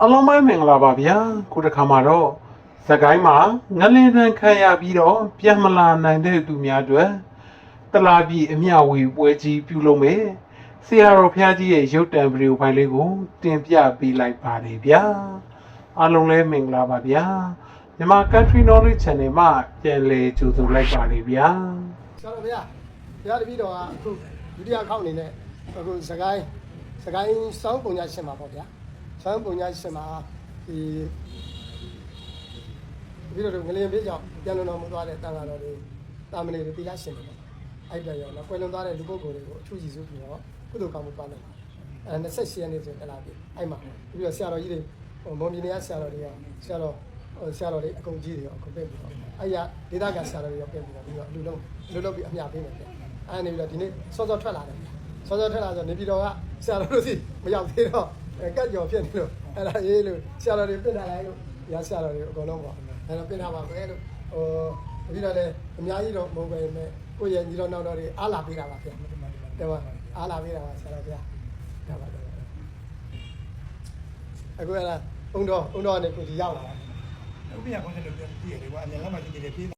အလုံးမဲမင်္ဂလာပါဗျာခုတစ်ခါမှာတော့စကိုင်းမှာငလင်းတန်းခံရပြီးတော့ပြန်မလာနိုင်တဲ့သူများအတွက်တလာပြည်အမျှဝေပွဲကြီးပြုလုပ်မယ်ဆရာတော်ဖျားကြီးရဲ့ရုပ်တံဗီဒီယိုဖိုင်လေးကို တင်ပြပေးလိုက်ပါတယ်ဗျာအားလုံးလည်းမင်္ဂလာပါဗျာမြန်မာ Country Knowledge Channel မှာပြန်လည်ကြိုဆိုလိုက်ပါတယ်ဗျာဆရာတော်ဗျာဘုရားတပည့်တော်ကအခုဒုတိယခေါက်အနေနဲ့အခုစကိုင်းစကိုင်းစောင်းပုံညာရှင်မှာပေါ့ဗျာ စောင်းပုံညာရှင်မှာဒီတပည့်တော်တို့ငလျင်ပြေးကြောင့်ပြန်လုံတော်မူသွားတဲ့တန်ဃာတော်တွေတာမဏေတွေတရားရှင်တွေပေါ့အဲ့ဒါရောနော်ကွယ်လွန်သွားတဲ့လူပုဂ္ဂိုလ်တွေကိုအထူးကြီးစုပြီးတော့ကုသိုလ်ကောင်းမှုပါမယ်အဲ28ရက်နေ့ဆိုတလားပြီအဲ့မှာပြီးတော့ဆရာတော်ကြီးတွေဟိုမွန်ပြည်နယ်ကဆရာတော်တွေကဆရာတော်ဟိုဆရာတော်တွေအကုန်ကြီးတွေရောအခုပြင်ပြီးတော့အဲ့ရဒေသခံဆရာတော်တွေရောပြင်ပြီးတော့ပြီးတော့အလူလုံးအလူလုံးပြီးအမြပေးမယ်ဗျအဲ့နေပြီးတော့ဒီနေ့စောစောထွက်လာတယ်စောစောထွက်လာဆိုနေပြည်တော်ကဆရာတော်တို့စီမရောက်သေးတော့ ကတ်ကြော်ဖြစ်နေလို့အဲ့ဒါရေးလို့ဆရာတော်တွေပြင်ထားလိုက်လို့ရဆရာတော်တွေအကုန်လုံးပေါ့အဲ့တော့ပြင်ထားပါပဲလို့ဟိုပြီးတော့လည်းအများကြီးတော့မဟုတ်ပဲနဲ့ကိုယ့်ရဲ့ညီတော်နောက်တော်တွေအားလာပေးတာပါဗျတဲ့ပါအားလာပေးတာပါဆရာတော်ဗျာဒါပါအခုအဲ့ဒါအုံတော်အုံတော်ကနေကိုကြီးရောက်လာတာဥပ္ပယကွန်ဆက်လို့ပြည့်ရတယ်ကွာအမြန်လမ်းမှာကြည့်နေတယ်ပြေး